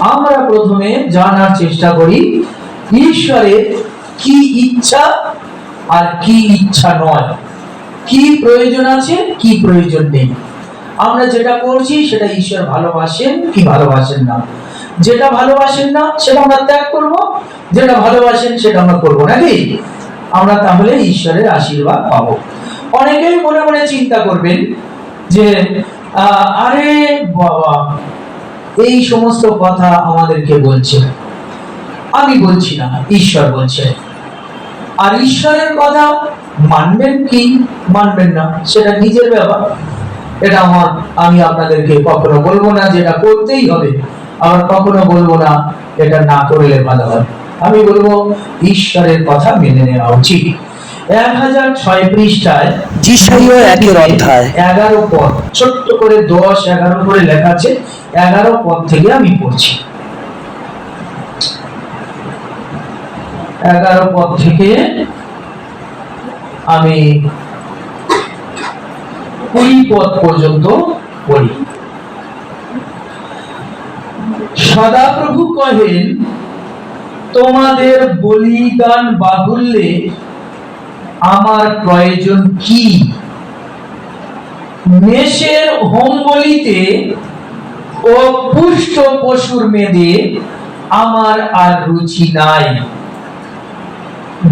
আমরা প্রথমে জানার চেষ্টা করি, ঈশ্বরের কি ইচ্ছা আর কি ইচ্ছা নয়। কি প্রয়োজন আছে, কি প্রয়োজন নেই। আমরা যেটা করছি, সেটা ঈশ্বর ভালোবাসেন কি ভালোবাসেন না। যেটা ভালোবাসেন না, সেটা আমরা ত্যাগ করব। যেটা ভালোবাসেন, সেটা আমরা করব, নাকি? আমরা তাহলে ঈশ্বরের আশীর্বাদ পাবো। অনেকেই মনে মনে চিন্তা করবেন যে আরে বাবা এই সমস্ত কথা আমাদেরকে বলছে। আমি বলছি না, ঈশ্বর বলছে। আর ঈশ্বরের কথা মানবেন কি? মানবেন না, সেটা নিজের ব্যাপার। এটা আমার, আমি আপনাদেরকে কখনো বলব না যেটা করতেই হবে। আবার কখনো বলব না, এটা না করলে ভালো হয়। আমি বলব, ঈশ্বরের কথা মেনে নেওয়া উচিত। এক হাজার ছয় পৃষ্ঠায় যিশাইও একের অধ্যায়। এগারো পদ। ছোট্ট করে দশ এগারো করে লেখা আছে এগারো পদ থেকে আমি পড়ছি। এগারো পদ থেকে আমি কুড়ি পদ পর্যন্ত পড়ি। সদাপ্রভু কহেন তোমাদের বলিদান বাহুল্যে আমার প্রয়োজন কি? মেষের হোম বলিতে ও পুষ্ট পশুর মেদে আমার আর রুচি নাই।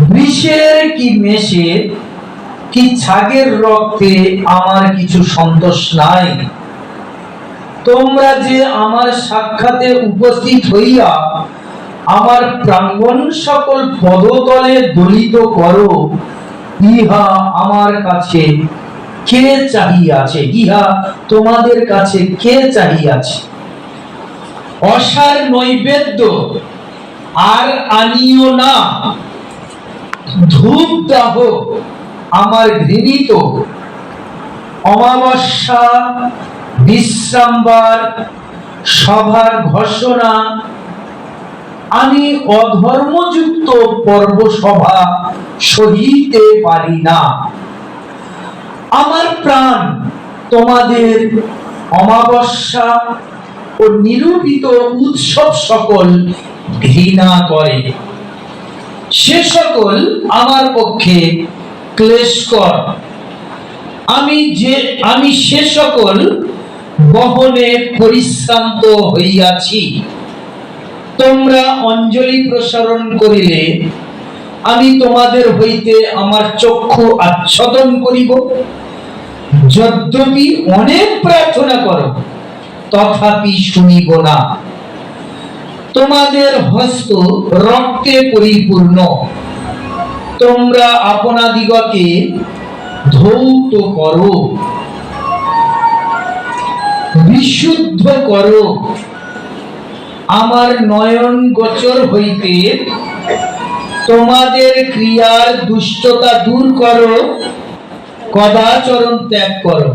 বিষের কি মেষের কি ছাগের রক্তে আমার কিছু সন্তোষ নাই? তোমরা যে আমার সাক্ষাতে উপস্থিত হইয়া আমার প্রাঙ্গণ সকল পদতলে দলিত করো ইহা আমার কাছে কে চাহিয়াছে? ইহা তোমাদের কাছে কে চাহিয়াছে? অসার নৈবেদ্য আর আনিও না। ধূপ দাহ আমার ঘৃণিত। অমাবস্যা, বিশ্রামবার সভার ঘোষণা আমি অধর্মযুক্ত পর্ব সভা সহিতে পারি না। আমার প্রাণ তোমাদের অমাবস্যা ও নিরূপিত উৎসব সকল ঘৃণা করে। সে সকল আমার পক্ষে ক্লেশকর আমি যে, আমি সে সকল বহনে পরিশ্রান্ত হইয়াছি। তোমরা অঞ্জলি প্রসারণ করিলে আমি তোমাদের হইতে আমার চক্ষু আচ্ছাদন করিব। যদ্যপি অনেক প্রার্থনা করো, তথাপি শুনিব না। তোমাদের হস্ত রক্তে পরিপূর্ণ। তোমরা আপনাদিগকে ধৌত করো, বিশুদ্ধ করো। আমার নয়ন গোচর হইতে তোমাদের ক্রিয়ার দুষ্টতা দূর করো কদাচরণ ত্যাগ করো,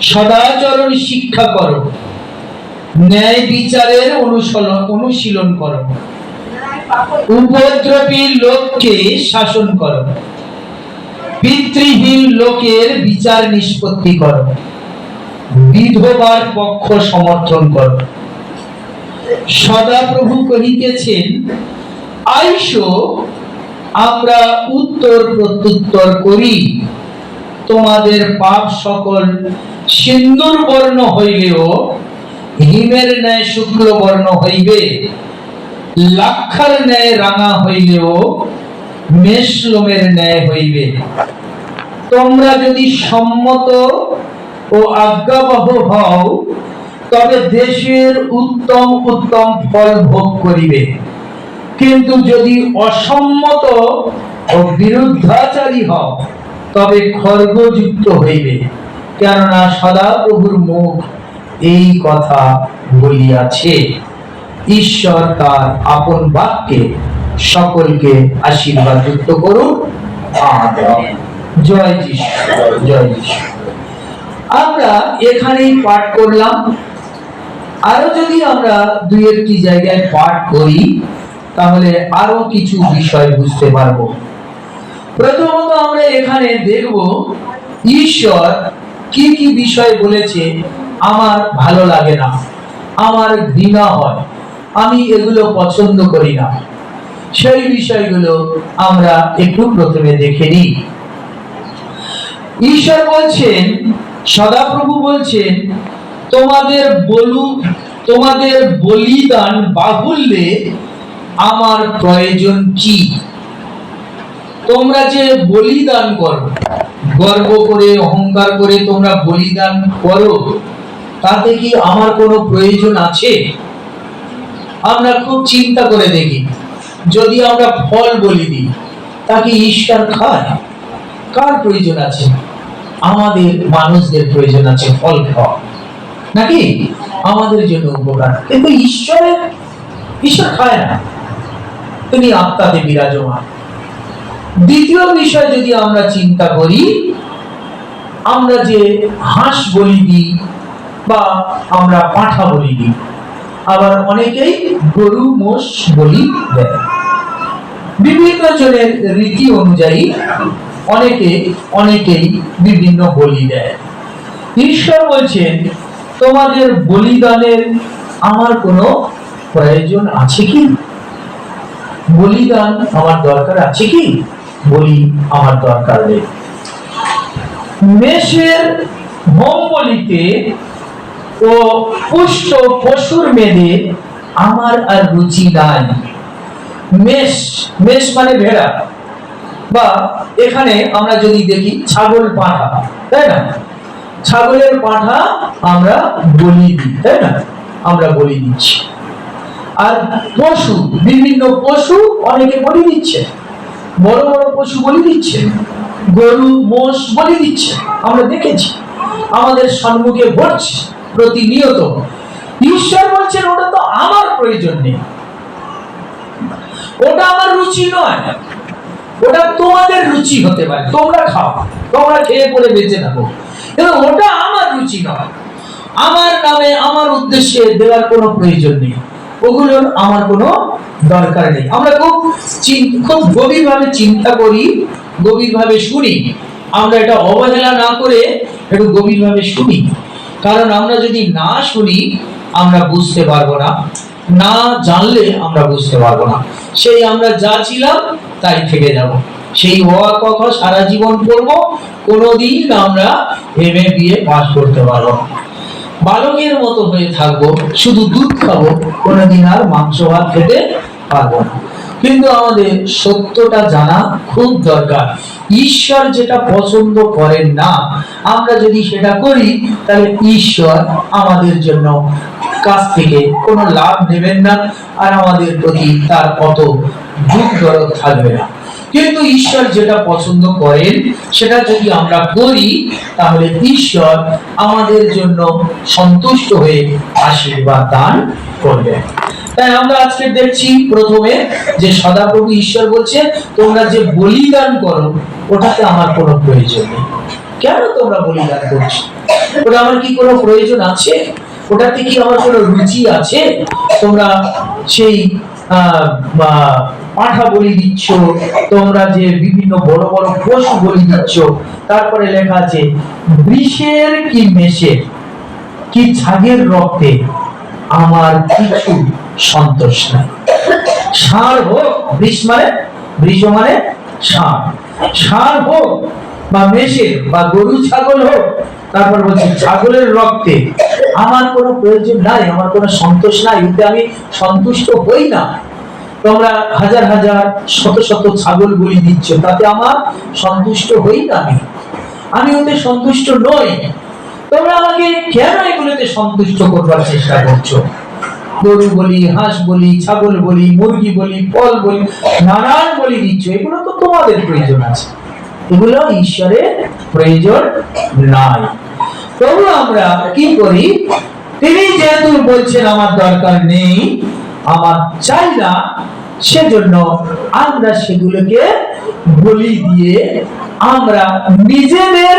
সদাচরণ শিক্ষা করো, ন্যায় বিচারের অনুসরণ অনুশীলন করো। উপদ্রবী লোককে শাসন করো। পিতৃহীন লোকের বিচার নিষ্পত্তি করো। বিধবার পক্ষ সমর্থন করো। সদাপ্রভু কহিতেছেন, আইসো, আমরা উত্তর প্রত্যুত্তর করি। তোমাদের পাপ সকল সিন্দুর বর্ণ হইলেও হিমের ন্যায় শুক্ল বর্ণ হইবে। লাক্ষার ন্যায় রাঙা হইলেও মেষলোমের ন্যায় হইবে। তোমরা যদি সম্মত ও আজ্ঞাবহ হও তবে দেশের উত্তম উত্তম ফল ভোগ করিবে। কিন্তু যদি অসম্মত ও বিরুদ্ধাচারী হও তবে খর্গযুক্ত হইবে। কেননা সদাপ্রভুর মুখ এই কথা বলিয়াছে। ঈশ্বর তার আপন বাক্যে সকলকে আশীর্বাদ যুক্ত করুন জয় যিশু। জয় যিশু। আমরা এখানেই পাঠ করলাম। আরও যদি আমরা দুই একটি জায়গায় পাঠ করি, তাহলে আরও কিছু বিষয় বুঝতে পারব। প্রথমত আমরা এখানে দেখব, ঈশ্বর কি কি বিষয় বলেছে, আমার ভালো লাগে না, আমার ঘৃণা হয়, আমি এগুলো পছন্দ করি না। সেই বিষয়গুলো আমরা একটু প্রথমে দেখে নিই। ঈশ্বর বলছেন, সদাপ্রভু বলছেন তোমাদের বলু, তোমাদের বলিদান বাহুল্যে আমার প্রয়োজন কি? তোমরা যে বলিদান করো, গর্ব করে, অহংকার করে তোমরা বলিদান করো, তাতে কি আমার কোনো প্রয়োজন আছে? আমরা খুব চিন্তা করে দেখি, যদি আমরা ফল বলি দিই তাকে ঈশ্বর খায়? কার প্রয়োজন আছে? আমাদের মানুষদের প্রয়োজন আছে ফল খাওয়া। নাকি? আমাদের জন্য উপকার। কিন্তু ঈশ্বরের ঈশ্বর খায় না। তিনি আত্মাতে বিরাজমান। দ্বিতীয় বিষয় যদি আমরা চিন্তা করি, আমরা যে হাঁস বলি দিই বা আমরা পাঁঠা বলি দিই আবার অনেকেই গরু, মোষ বলি দেয়। বিভিন্ন জনের রীতি অনুযায়ী অনেকে, অনেকেই বিভিন্ন বলি দেয়। ঈশ্বর বলছেন তোমাদের বলিদানের আমার কোনো প্রয়োজন আছে কি? বলিদান আমার দরকার আছে কি? বলি আমার দরকার নেই। মেষের হোম বলিতে ও পুষ্ট পশুর মেদে আমার আর রুচি নাই। মেষ মেষ মানে ভেড়া। বা এখানে আমরা যদি দেখি ছাগল পাঁঠা, তাই না? ছাগলের পাঁঠা আমরা বলি দিই, তাই না? আমরা বলি দিচ্ছি। আর পশু, বিভিন্ন পশু অনেকে বলি দিচ্ছে। বড় বড় পশু বলি দিচ্ছে। গরু, মোষ বলি দিচ্ছে। আমরা দেখেছি। আমাদের সম্মুখে ঘটছে প্রতিনিয়ত। ঈশ্বর বলছেন, ওটা তো আমার প্রয়োজন নেই। ওটা আমার রুচি নয়। ওটা তোমাদের রুচি হতে পারে। তোমরা খাও। তোমরা খেয়ে পরে বেঁচে থাকো। কিন্তু ওটা আমার রুচি নয়। আমার নামে, আমার উদ্দেশ্যে দেওয়ার কোনো প্রয়োজন নেই। ওগুলোর আমার কোনো দরকার নেই। আমরা খুব খুব গভীরভাবে চিন্তা করি, গভীরভাবে শুনি। আমরা এটা অবহেলা না করে একটু গভীরভাবে শুনি। কারণ আমরা যদি না শুনি, আমরা বুঝতে পারব না। না জানলে আমরা বুঝতে পারব না। সেই আমরা যা ছিলাম, তাই থেকে যাব। সেই হওয়ার কথা সারা জীবন করব কোনোদিন আমরা এমএ বিয়ে পাস করতে পারব বালকের মতো হয়ে থাকব, শুধু দুধ খাব, কোনোদিন আর মাংস ভাত খেতে পারব না। কিন্তু আমাদের সত্যটা জানা খুব দরকার। ঈশ্বর যেটা পছন্দ করেন না, আমরা যদি সেটা করি, তাহলে ঈশ্বর আমাদের জন্য কাছ থেকে কোনো লাভ নেবেন না, আর আমাদের প্রতি তার কত দুঃখ থাকবে না। কিন্তু ঈশ্বর যেটা পছন্দ করেন, সেটা যদি আমরা করি, তাহলে ঈশ্বর আমাদের জন্য সন্তুষ্ট হয়ে আশীর্বাদ দান করবেন। তাই আমরা আজকে দেখছি প্রথমে যে সদাপ্রভু ঈশ্বর বলছে, তোমরা যে বলিদান করো, ওটাতে আমার কোনো প্রয়োজন নেই। কেন তোমরা বলিদান করছ? ওটা আমার কি কোনো প্রয়োজন আছে? ওটাতে কি আমার কোনো রুচি আছে? তোমরা সেই পাঠা বলি দিচ্ছ, তোমরা যে বিভিন্ন বড় বড় পশু বলি দিচ্ছ, তারপরে লেখা আছে, বৃষের কি মেষের কি ছাগের রক্তে আমার কিছু সন্তোষ নাই। ষাঁড় হোক, বৃষ মানে বৃষ মানে ষাঁড় ষাঁড় হোক বা মেষের বা গরু ছাগল হোক, তারপর বলছি, ছাগলের রক্তে আমার কোনো প্রয়োজন নাই, আমার কোনো সন্তোষ নাই, এতে আমি সন্তুষ্ট হই না। তোমরা হাজার হাজার, শত শত ছাগল বলি দিচ্ছ তাতে আমার সন্তুষ্ট হই না আমি। আমি ওতে সন্তুষ্ট নই। তোমরা আমাকে কেন এগুলোতে সন্তুষ্ট করবার চেষ্টা করছ? গরু বলি, হাঁস বলি, ছাগল বলি, মুরগি বলি, ফল বলি, নানান বলি দিচ্ছ এগুলো তো তোমাদের প্রয়োজন আছে। এগুলো ঈশ্বরের প্রয়োজন নাই। তবু আমরা কি করি? তিনি যেহেতু বলছেন, আমার দরকার নেই আমার চাই না, সেজন্য আমরা সেগুলোকে বলি দিয়ে আমরা নিজেদের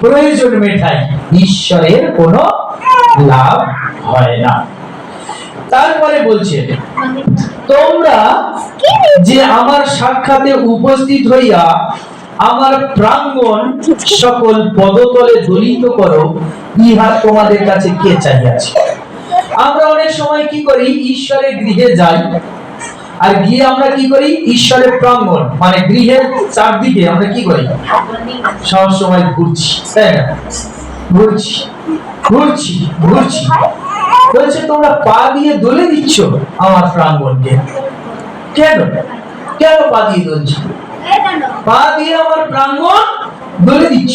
প্রয়োজন মেটাই। ঈশ্বরের কোনো লাভ হয় না। তারপরে বলছে, তোমরা যে আমার সাক্ষাতে উপস্থিত হইয়া আমার প্রাঙ্গণ সকল পদতলে দলিত করো, ইহা তোমাদের কাছে কে চাইয়াছে আমরা অনেক সময় কি করি? ঈশ্বরের গৃহে যাই। আর গিয়ে আমরা কি করি? ঈশ্বরের প্রাঙ্গণ মানে গৃহের চারদিকে আমরা কি করি? সব সময় ঘুরছি, তাই না? ঘুরছি ঘুরছি ঘুরছি। বলছে, তোমরা পা দিয়ে দলে দিচ্ছ আমার প্রাঙ্গণকে। কেন? কেন পা দিয়ে দলছ? পা দিয়ে আমার প্রাঙ্গণ দলে দিচ্ছ।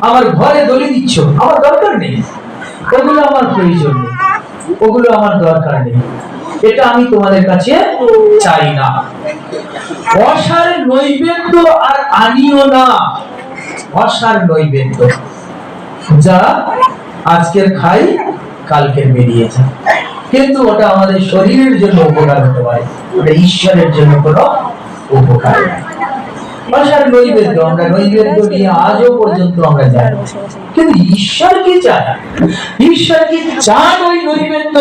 আমার ঘরে দলে দিচ্ছ। আমার দরকার নেই। ওগুলো আমার প্রয়োজন নেই। ওগুলো আমার দরকার নেই। এটা আমি তোমাদের কাছে চাই না। অসার নৈবেদ্য আর আনিও না। অসার নৈবেদ্য। যা আজকের খাই, কালকের বেরিয়ে যায় কিন্তু ওটা আমাদের শরীরের জন্য উপকার হতে পারে। ওটা ঈশ্বরের জন্য কোনো উপকার নয়। অসার নৈবেদ্য আমরা নৈবেদ্য নিয়ে আজও পর্যন্ত আমরা যাই কিন্তু ঈশ্বর কি চায়? ঈশ্বর কি চান ওই নৈবেদ্য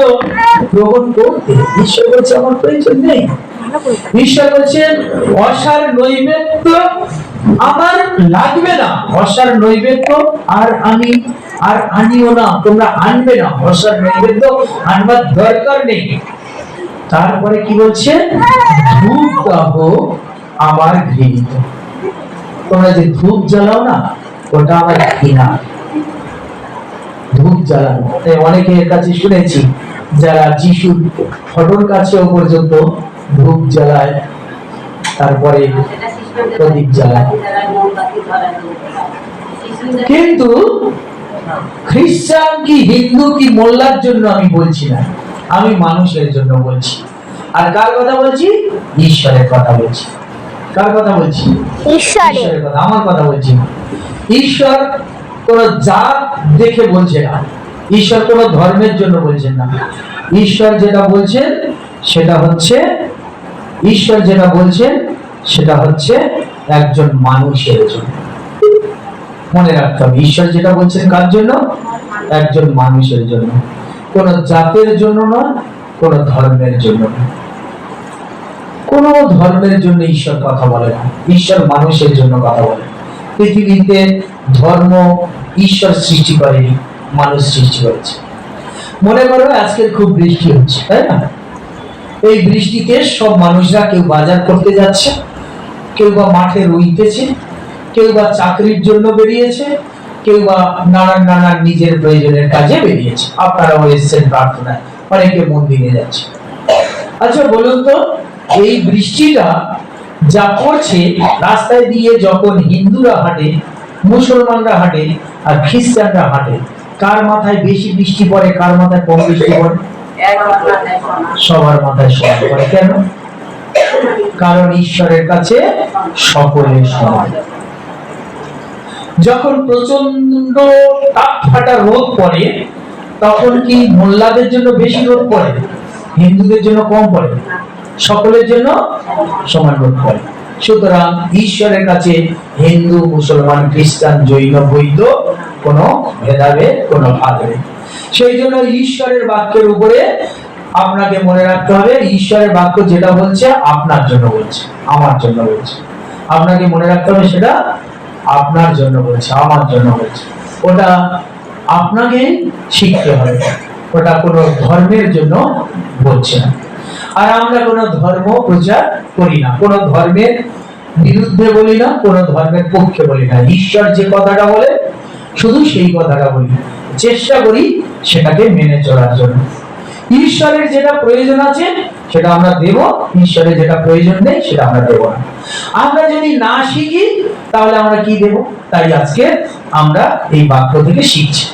গ্রহণ করতে? ঈশ্বর বলছে আমার প্রয়োজন নেই। ঈশ্বর বলছেন অসার নৈবেদ্য আমার লাগবে না। অসার নৈবেদ্য আর আমি আর আনিও না। তোমরা আনবে না। অসার নৈবেদ্য আনবার দরকার নেই। তারপরে কি বলছে? ধূপ দাহ আমার ঘৃণিত। তোমরা যে ধূপ জ্বালাও না, ওটা আমার ঘৃণা। ধূপ জ্বালানো। তাই অনেকের কাছে শুনেছি, যারা যিশুর ফটোর কাছেও পর্যন্ত ধূপ জ্বালায়, তারপরে প্রদীপ জ্বালায়। কিন্তু খ্রিস্টান কি হিন্দু কি মোল্লার জন্য আমি বলছি না, আমি মানুষের জন্য বলছি। আর কার কথা বলছি? ঈশ্বরের কথা বলছি। কার কথা বলছি? ঈশ্বরের। কথা আমার কথা বলছি ঈশ্বর কোন জাত দেখে বলছে না। ঈশ্বর কোন ধর্মের জন্য বলছেন না। ঈশ্বর যেটা বলছেন সেটা হচ্ছে ঈশ্বর যেটা বলছেন সেটা হচ্ছে একজন মানুষের জন্য। মনে রাখতে হবে ঈশ্বর যেটা বলছেন কার জন্য? একজন মানুষের জন্য। কোন জাতের জন্য নয় কোন ধর্মের জন্য নয়। কোন ধর্মের জন্য ঈশ্বর কথা বলে না। ঈশ্বর মানুষের জন্য কথা বলে পৃথিবীতে ধর্ম ঈশ্বর সৃষ্টি করেনি, মানুষ সৃষ্টি করেছে। মনে করো আজকে খুব বৃষ্টি হচ্ছে, তাই না? এই বৃষ্টিতে সব মানুষরা কেউ বাজার করতে যাচ্ছে, কেউ বা মাঠে রইতেছে, কেউ বা চাকরির জন্য বেরিয়েছে, কেউ বা নানান নানান নিজের প্রয়োজনের কাজে বেরিয়েছে। আপনারাও এসছেন প্রার্থনায়, অনেকে মন্দিরে যাচ্ছে। আচ্ছা বলুন তো এই বৃষ্টিটা যা পড়ছে রাস্তায় দিয়ে যখন হিন্দুরা হাঁটে মুসলমানরা হাঁটে আর খ্রিস্টানরা হাঁটে কার মাথায় বেশি বৃষ্টি পড়ে কার মাথায় কম বৃষ্টি পড়ে? সবার মাথায় সমান পড়ে। কেন? কারণ ঈশ্বরের কাছে সকলের সমান। যখন প্রচণ্ড তাপ ফাটা রোদ পড়ে তখন কি মোল্লাদের জন্য বেশি রোদ পড়ে? হিন্দুদের জন্য কম পড়ে? সকলের জন্য সমান রোদ পড়ে সুতরাং ঈশ্বরের কাছে হিন্দু, মুসলমান, খ্রিস্টান, জৈন বৈধ কোনো ভেদাভেদ, কোনো নেই সেই জন্য ঈশ্বরের বাক্যের উপরে আপনাকে মনে রাখতে হবে, ঈশ্বরের বাক্য যেটা বলছে আপনার জন্য বলছে, আমার জন্য বলছে। আপনাকে মনে রাখতে হবে সেটা আপনার জন্য বলছে, আমার জন্য বলছে। ওটা আপনাকে শিখতে হবে, ওটা কোনো ধর্মের জন্য বলছে না। আর আমরা কোনো ধর্ম প্রচার করি না। কোনো ধর্মের বিরুদ্ধে বলি না, কোনো ধর্মের পক্ষে বলি না। ঈশ্বর যে কথাটা বলে, শুধু সেই কথাটা বলি চেষ্টা করি সেটাকে মেনে চলার জন্য। ঈশ্বরের যেটা প্রয়োজন আছে, সেটা আমরা দেব। ঈশ্বরের যেটা প্রয়োজন নেই, সেটা আমরা দেব না। আমরা যদি না শিখি, তাহলে আমরা কি দেব? তাই আজকে আমরা এই বাক্য থেকে শিখছি।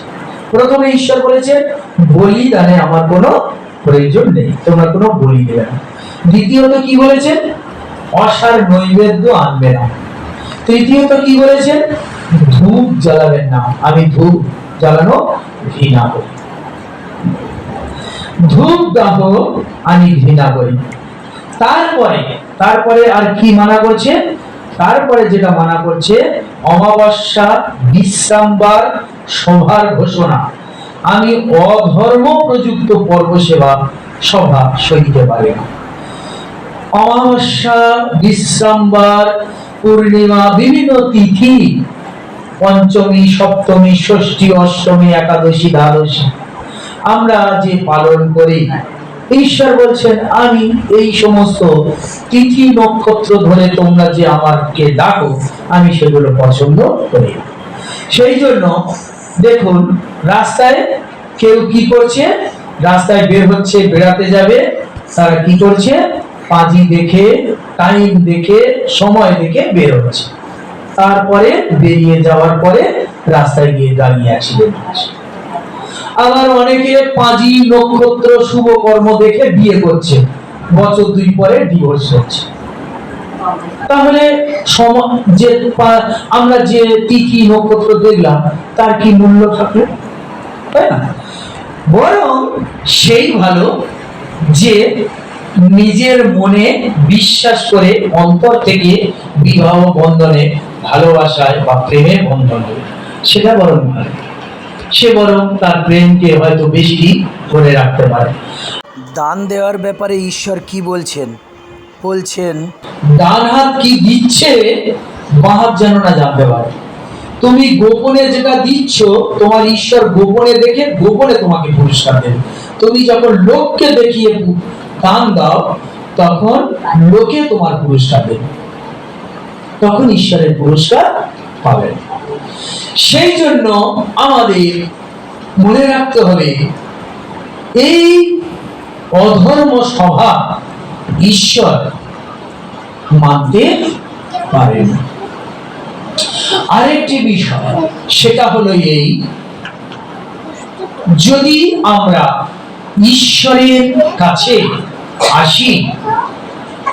প্রথমে ঈশ্বর বলেছে বলি দানে আমার কোনো প্রয়োজন নেই, তোমরা কোনো বলি দেবে না। দ্বিতীয়ত কি বলেছেন অসার নৈবেদ্য আনবে না। তৃতীয়ত কি বলেছেন ধূপ জ্বালাবেন না, আমি ধূপ জ্বালানো ঘৃণা করি। ধূপ দাহ, আমি ঘৃণা করি। তারপরে তারপরে আর কি মানা করছে? তারপরে যেটা মানা করছে, অমাবস্যা বিশ্রামবার সভার ঘোষণা। আমি অধর্ম প্রযুক্ত পর্ব সেবা সভা সইতে পারি না। অমাবস্যা বিশ্রামবার পূর্ণিমা, বিভিন্ন তিথি, পঞ্চমী, সপ্তমী, ষষ্ঠী, অষ্টমী, একাদশী, দ্বাদশী, আমরা যে পালন করি, ঈশ্বর বলছেন, আমি এই সমস্ত তিথি নক্ষত্র ধরে তোমরা যে আমাকে ডাকো, আমি সেগুলো পছন্দ করি সেই জন্য দেখুন, রাস্তায় কেউ কি করছে? রাস্তায় বের হচ্ছে, বেড়াতে যাবে, তারা কি করছে? পাঁজি দেখে, টাইম দেখে, সময় দেখে বের হচ্ছে। তারপরে বেরিয়ে যাওয়ার পরে রাস্তায় গিয়ে দাঁড়িয়ে হচ্ছে আবার অনেকে পাঁজি, নক্ষত্র, শুভ কর্ম দেখে বিয়ে করছে। বছর দুই পরে ডিভোর্স হচ্ছে। তাহলে যে আমরা যে তিথি নক্ষত্র দেখলাম, তার কি মূল্য থাকল তাই না? বরং সেই ভালো যে নিজের মনে বিশ্বাস করে অন্তর থেকে বিবাহ বন্ধনে, ভালোবাসায় বা প্রেমের বন্ধনে, সেটা বরং ভালো সে বরং তার প্রেমকে হয়তো বেশি ধরে রাখতে পারে। দান দেওয়ার ব্যাপারে ঈশ্বর কি বলছেন? বলছেন, ডান হাত কি দিচ্ছে? বাঁ হাত যেন না জানতে পারে। তুমি গোপনে যেটা দিচ্ছ, তোমার ঈশ্বর গোপনে দেখে গোপনে তোমাকে পুরস্কার দেবে। তুমি যখন লোককে দেখিয়ে দান দাও, তখন লোকে তোমার পুরস্কার দেবে। তখন ঈশ্বরের পুরস্কার পাবে। সেই জন্য আমাদের মনে রাখতে হবে, এই অধর্ম সভা ঈশ্বর মানতে পারেন। আরেকটি বিষয়, সেটা হলো এই, যদি আমরা ঈশ্বরের কাছে আসি,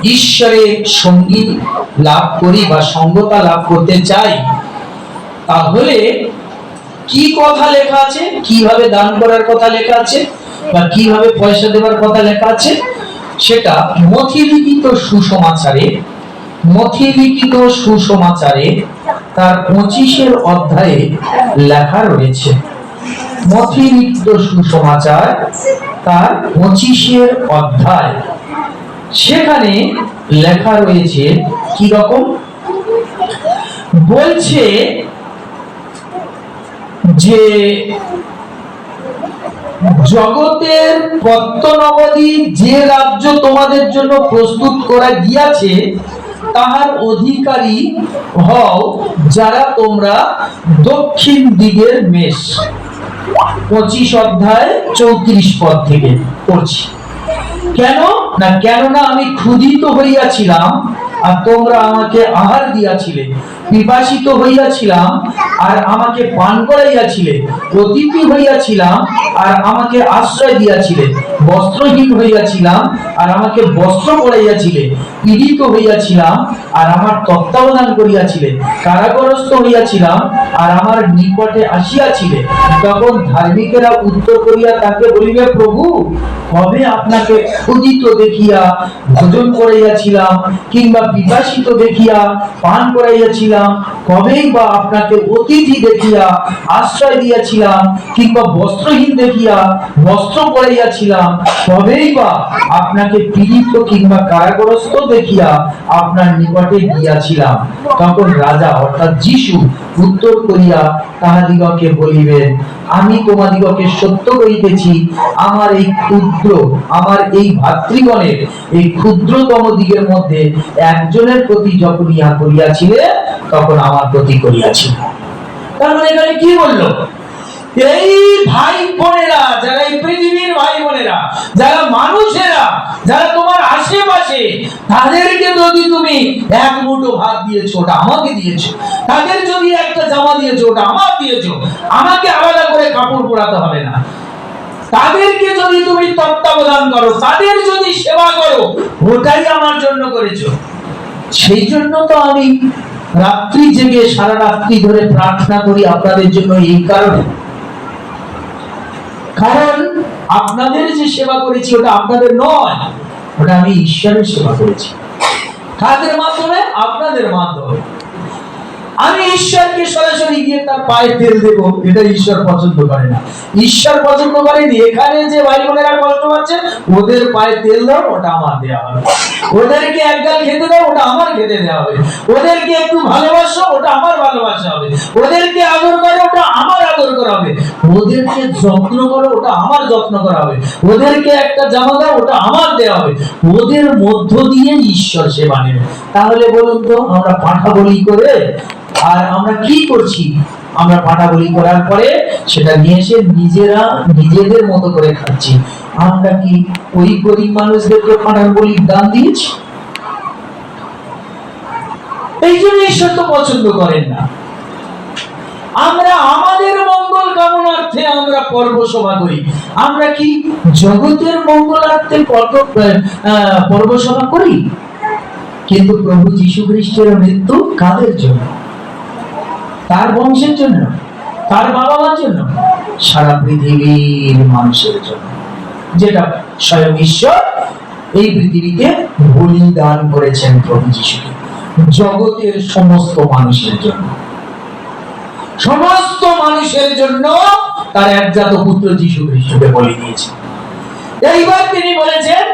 ঈশ্বরের সঙ্গী লাভ করি বা সঙ্গতা লাভ করতে চাই, তাহলে কি কথা লেখা আছে? কীভাবে দান করার কথা লেখা আছে? বা কীভাবে পয়সা দেওয়ার কথা লেখা আছে? সেটা মথিলিখিত সুসমাচারে মথিলিখিত সুসমাচারে তার পঁচিশের অধ্যায়ে লেখা রয়েছে। মথিলিখিত সুসমাচার তার পঁচিশের অধ্যায়। সেখানে লেখা রয়েছে কি রকম? বলছে যে জগতের পত্তনবধি যে রাজ্য তোমাদের জন্য প্রস্তুত করা গিয়াছে, তাহার অধিকারী হও যারা তোমরা দক্ষিণ দিকের মেষ। পঁচিশ অধ্যায় চৌত্রিশ পদ থেকে পড়ছি। কেন? না, কেননা আমি ক্ষুধিত হইয়াছিলাম আর তোমরা আমাকে আহার দিয়াছিলে। পিপাসিত হইয়াছিলাম আর আমাকে পান করাইয়াছিলে অতিথি হইয়াছিলাম আর আমাকে আশ্রয় দিয়াছিলে বস্ত্রহীন হইয়াছিলাম আর আমাকে বস্ত্র পরাইয়াছিলে পীড়িত হইয়াছিলাম আর আমার তত্ত্বাবধান করিয়াছিলে কারাগ্রস্ত হইয়াছিলাম আর আমার নিকটে আসিয়াছিলে তখন ধার্মিকেরা উত্তর করিয়া তাকে বলিবে, প্রভু, কবে আপনাকে ক্ষুদিত দেখিয়া ভোজন করাইয়াছিলাম কিংবা বিকাশিত দেখিয়া পান করাইয়াছিলাম? কবেই বা আপনাকে অতিথি দেখিয়া আশ্রয় দিয়াছিলাম কিংবা বস্ত্রহীন দেখিয়া বস্ত্র পরাইয়াছিলাম, কবেই বা আপনাকে পীড়িত কিংবা দেখিয়া আপনার নিকটে গিয়াছিলাম। তখন রাজা অর্থাৎ যিশু উত্তর করিয়া তাহাদিগকে বলিবেন, আমি তোমাদিগকে সত্য করিতেছি আমার এই ক্ষুদ্র, আমার এই ভাতৃগণের এই ক্ষুদ্রতম দিকের মধ্যে একজনের প্রতি যখন ইহা তখন আমার প্রতি করিয়াছিল তার মানে এখানে কি বলল? এই ভাই বোনেরা, যারা এই পৃথিবীর ভাই বোনেরা, যারা মানুষেরা, যারা তোমার আশেপাশে, তাদেরকে যদি তুমি এক মুঠো ভাত দিয়েছ, ওটা আমাকে দিয়েছ। তাদের যদি একটা জামা দিয়েছ, ওটা আমার দিয়েছ, আমাকে আলাদা করে কাপড় পরাতে হবে না। তাদেরকে যদি তুমি তত্ত্বাবধান করো, তাদের যদি সেবা করো, ওটাই আমার জন্য করেছ। সেই জন্য তো আমি রাত্রি জেগে সারা রাত্রি ধরে প্রার্থনা করি আপনাদের জন্য এই কারণে। কারণ আপনাদের যে সেবা করেছি, ওটা আপনাদের নয়, ওটা আমি ঈশ্বরের সেবা করেছি। কাদের মাধ্যমে? আপনাদের মাধ্যমে। আমি ঈশ্বরকে সরাসরি গিয়ে তার পায়ে তেল দেব, এটা ঈশ্বর পছন্দ করে না। ঈশ্বর পছন্দ করেনি, এখানে যে ভাই বোনেরা কষ্ট পাচ্ছে, ওদের পায়ে তেল দাও, ওটা আমার দেওয়া হবে। ওদেরকে এক গাল খেতে দাও, ওটা আমার খেতে দেওয়া হবে। ওদেরকে একটু ভালোবাসো, ওটা আমার ভালোবাসা হবে। ওদেরকে আদর করে, ওটা আমার আদর করা হবে। ওদেরকে যত্ন করো, ওটা আমার যত্ন করা হবে। ওদেরকে একটা জামা দাও, ওটা আমার দেওয়া হবে। ওদের মধ্য দিয়ে ঈশ্বর সেবা নেবে। তাহলে বলুন তো, আমরা পাঠা বলি করে আর আমরা কি করছি? আমরা পাঠা বলি করার পরে সেটা নিয়ে এসে নিজেরা নিজেদের মতো করে খাচ্ছি। আমরা কি ওই গরিব মানুষদেরকে দান দিয়েছি? এই জন্য ঈশ্বর তো পছন্দ করেন না। আমরা আমাদের মঙ্গল কামনার্থে আমরা পর্ব সভা করি। আমরা কি জগতের মঙ্গলার্থে পর্ব সভা করি? কিন্তু প্রভু যীশু খ্রিস্টের মৃত্যু কাদের জন্য? তার বংশের জন্য, তার বাবা মার জন্য, সারা পৃথিবীর মানুষের জন্য। যেটা স্বয়ং ঈশ্বর এই পৃথিবীতে বলিদান করেছেন প্রভু যিশুকে জগতের সমস্ত মানুষের জন্য। সমস্ত মানুষের জন্য তার একজাত পুত্র যিশু খ্রিস্টকে বলি দিয়েছে। এইবার তিনি বলেছেন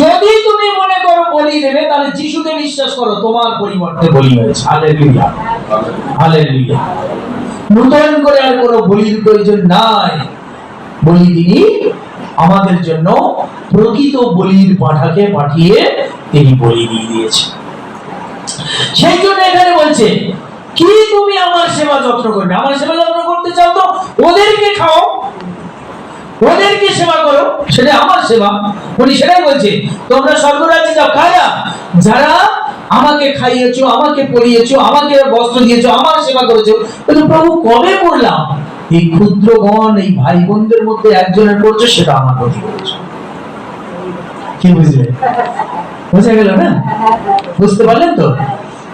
যদি তুমি মনে করো বলি দেবে, তাহলে যিশুকে বিশ্বাস করো, তোমার পরিবর্তে বলি হয়েছে। হালেলুয়া হালেলুয়া নূতন করে আর কোনো বলির প্রয়োজন নাই। বলি তিনি আমাদের জন্য প্রকৃত বলির পাঠাকে পাঠিয়ে তিনি বলি দিয়ে দিয়েছে সেই জন্য এখানে বলছে, কি তুমি আমার সেবা যত্ন করবে? আমার সেবা যত্ন করতে চাও তো ওদেরকে খাও ওদেরকে সেবা করো সেটা আমার সেবা। উনি সেটাই বলছে তোমরা স্বর্গরাজ্যে যাও কারা যারা আমাকে খাইয়েছো, আমাকে পরিয়েছো, আমাকে বস্ত্র দিয়েছ, আমার সেবা করেছ, কিন্তু প্রভু কবে করলাম? এই ক্ষুদ্রগণ, এই ভাই বোনদের মধ্যে একজনের করছ সেটা আমার প্রতি করেছ কি বুঝলে বুঝে গেল না বুঝতে পারলেন তো?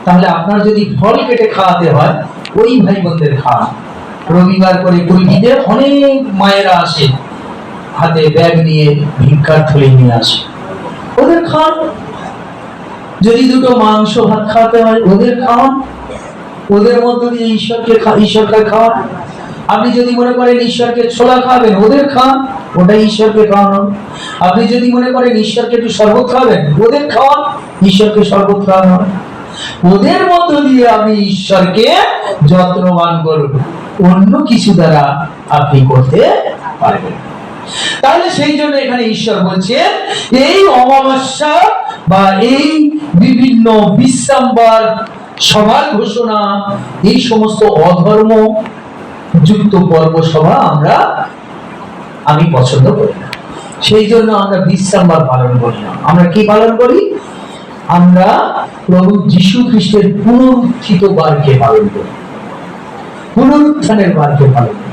তাহলে আপনার যদি ফল কেটে খাওয়াতে হয়, ওই ভাই বোনদের খাওয়া। রবিবার করে কুলকিতে অনেক মায়েরা আসে। হাতে ব্যাগ নিয়ে ভিক্ষার থলি নিয়ে আসে। ওদের খান যদি দুটো মাংস ভাত খাওয়াতে হয়, ওদের খাওয়ান। ওদের মধ্য দিয়ে ঈশ্বরকে ঈশ্বরকে খাওয়ান। আপনি যদি মনে করেন ঈশ্বরকে ছোলা খাবেন, ওদের খান ওটা ঈশ্বরকে খাওয়ানো। আপনি যদি মনে করেন ঈশ্বরকে একটু শরবত খাবেন, ওদের খাওয়ান। ঈশ্বরকে শরবত খাওয়ানো। ওদের মধ্য দিয়ে আমি ঈশ্বরকে যত্নবান করব। অন্য কিছু দ্বারা আপনি করতে পারবেন। তাহলে সেই জন্য এখানে ঈশ্বর বলছে এই অমাবস্যা বা এই বিভিন্ন বিশ্রামবার সভার ঘোষণা, এই সমস্ত অধর্ম যুক্ত পর্ব সভা আমরা, আমি পছন্দ করি না। সেই জন্য আমরা বিশ্রামবার পালন করি না। আমরা কি পালন করি? আমরা প্রভু যীশু খ্রিস্টের পুনরুত্থিত বারকে পালন করি। পুনরুত্থানের বারকে পালন করি।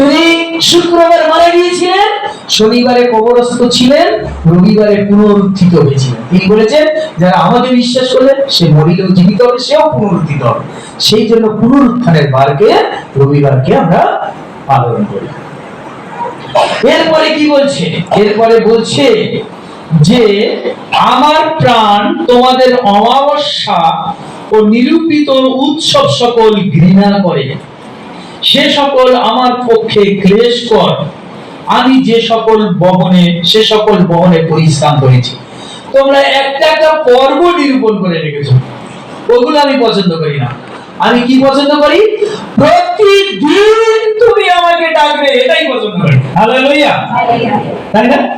তিনি শুক্রবার মারা গিয়েছিলেন, শনিবারে কবরস্থ ছিলেন, রবিবারে পুনরুত্থিত হয়েছিলেন। তিনি বলেছেন, যারা আমাকে বিশ্বাস করলেন, সে মরিলেও জীবিত হবে, সেও পুনরুত্থিত হবে। সেই জন্য পুনরুত্থানের বারকে রবিবারকে আমরা পালন করি। এরপরে কি বলছে? এরপরে বলছে যে, আমার প্রাণ তোমাদের অমাবস্যা ও নিরূপিত উৎসব সকল ঘৃণা করে। সে সকল আমার পক্ষে ক্লেশকর আমি যে সকল বহনে সে সকল বহনে পরিশ্রাম করেছি। তোমরা একটা একটা পর্ব নিরূপণ করে রেখেছো। ওগুলো আমি পছন্দ করি না। আমি কি পছন্দ করি? প্রতিদিন তুমি আমাকে ডাকবে এটাই পছন্দ করি। হালেলুয়া তাই না?